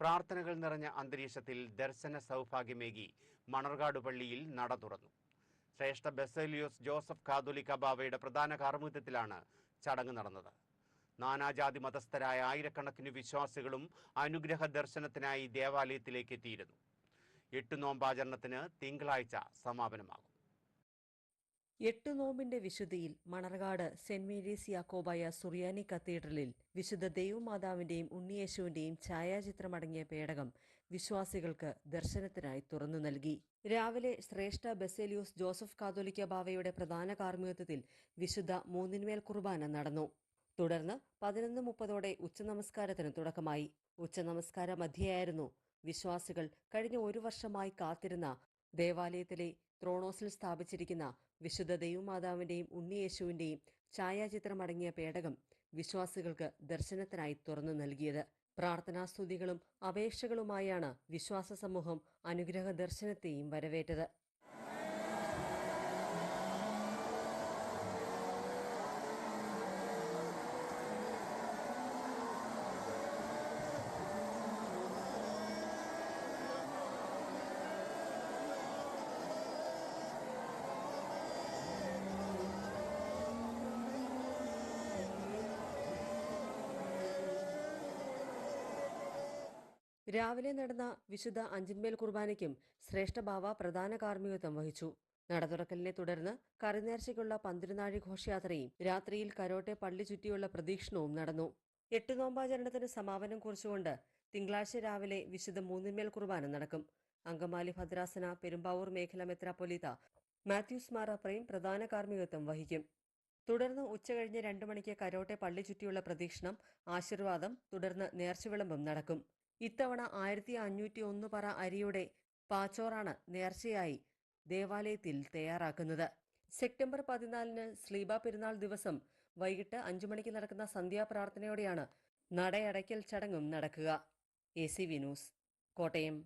പ്രാർത്ഥനകൾ നിറഞ്ഞ അന്തരീക്ഷത്തിൽ ദർശന സൗഭാഗ്യമേകി മണർകാട് പള്ളിയിൽ നട തുറന്നു. ശ്രേഷ്ഠ ബെസേലിയോസ് ജോസഫ് കാതോലിക്ക ബാവയുടെ പ്രധാന കാർമ്മികത്വത്തിലാണ് ചടങ്ങ് നടന്നത്. നാനാജാതി മതസ്ഥരായ ആയിരക്കണക്കിന് വിശ്വാസികളും അനുഗ്രഹ ദർശനത്തിനായി ദേവാലയത്തിലേക്ക് എത്തിയിരുന്നു. എട്ട് നോമ്പാചരണത്തിന് തിങ്കളാഴ്ച സമാപനമാകും. എട്ട് നോമ്പിന്റെ വിശുദ്ധിയിൽ മണർകാട് സെന്റ് മേരീസ് യാക്കോബായ സുറിയാനി കത്തീഡ്രലിൽ വിശുദ്ധ ദൈവമാതാവിന്റെയും ഉണ്ണിയേശുവിന്റെയും ഛായാചിത്രമടങ്ങിയ പേടകം വിശ്വാസികൾക്ക് ദർശനത്തിനായി തുറന്നു നൽകി. രാവിലെ ശ്രേഷ്ഠ ബസേലിയോസ് ജോസഫ് കാതോലിക്ക ബാവയുടെ പ്രധാന കാർമ്മികത്വത്തിൽ വിശുദ്ധ മൂന്നിന്മേൽ കുർബാന നടന്നു. തുടർന്ന് പതിനൊന്ന് മുപ്പതോടെ ഉച്ചനമസ്കാരത്തിന് തുടക്കമായി. ഉച്ചനമസ്കാര മധ്യയായിരുന്നു. വിശ്വാസികൾ കഴിഞ്ഞ ഒരു വർഷമായി കാത്തിരുന്ന ദേവാലയത്തിലെ ത്രോണോസിൽ സ്ഥാപിച്ചിരിക്കുന്ന വിശുദ്ധ ദൈവമാതാവിന്റെയും ഉണ്ണിയേശുവിന്റെയും ഛായാചിത്രമടങ്ങിയ പേടകം വിശ്വാസികൾക്ക് ദർശനത്തിനായി തുറന്നു നൽകിയത്. പ്രാർത്ഥനാസ്തുതികളും അപേക്ഷകളുമായാണ് വിശ്വാസ സമൂഹം അനുഗ്രഹ ദർശനത്തെയും വരവേറ്റത്. രാവിലെ നടന്ന വിശുദ്ധ അഞ്ചിന്മേൽ കുർബാനയ്ക്കും ശ്രേഷ്ഠ ഭാവ പ്രധാന കാർമ്മികത്വം വഹിച്ചു. നടതുറക്കലിനെ തുടർന്ന് കറിനേർച്ചയ്ക്കുള്ള പന്തിരുനാഴി ഘോഷയാത്രയും രാത്രിയിൽ കരോട്ടെ പള്ളി ചുറ്റിയുള്ള പ്രദീക്ഷണവും നടന്നു. എട്ട് നോമ്പാചരണത്തിന് സമാപനം കുറിച്ചുകൊണ്ട് തിങ്കളാഴ്ച രാവിലെ വിശുദ്ധ മൂന്നിന്മേൽ കുർബാന നടക്കും. അങ്കമാലി ഭദ്രാസന പെരുമ്പാവൂർ മേഖല മെത്രാപ്പൊലീത്ത മാത്യൂസ് മാറാപ്രയും പ്രധാന കാർമ്മികത്വം വഹിക്കും. തുടർന്ന് ഉച്ചകഴിഞ്ഞ് രണ്ടു മണിക്ക് കരോട്ടെ പള്ളി ചുറ്റിയുള്ള പ്രദീക്ഷണം ആശീർവാദം തുടർന്ന് നേർച്ചവിളമ്പും നടക്കും. ഇത്തവണ ആയിരത്തി അഞ്ഞൂറ്റി ഒന്ന് പറ അരിയുടെ പാച്ചോറാണ് നേർച്ചയായി ദേവാലയത്തിൽ തയ്യാറാക്കുന്നത്. സെപ്റ്റംബർ പതിനാലിന് ശ്ലീബ പെരുന്നാൾ ദിവസം വൈകിട്ട് അഞ്ചു മണിക്ക് നടക്കുന്ന സന്ധ്യാപ്രാർത്ഥനയോടെയാണ് നടയടയ്ക്കൽ ചടങ്ങും നടക്കുക. A C V news Kottayam.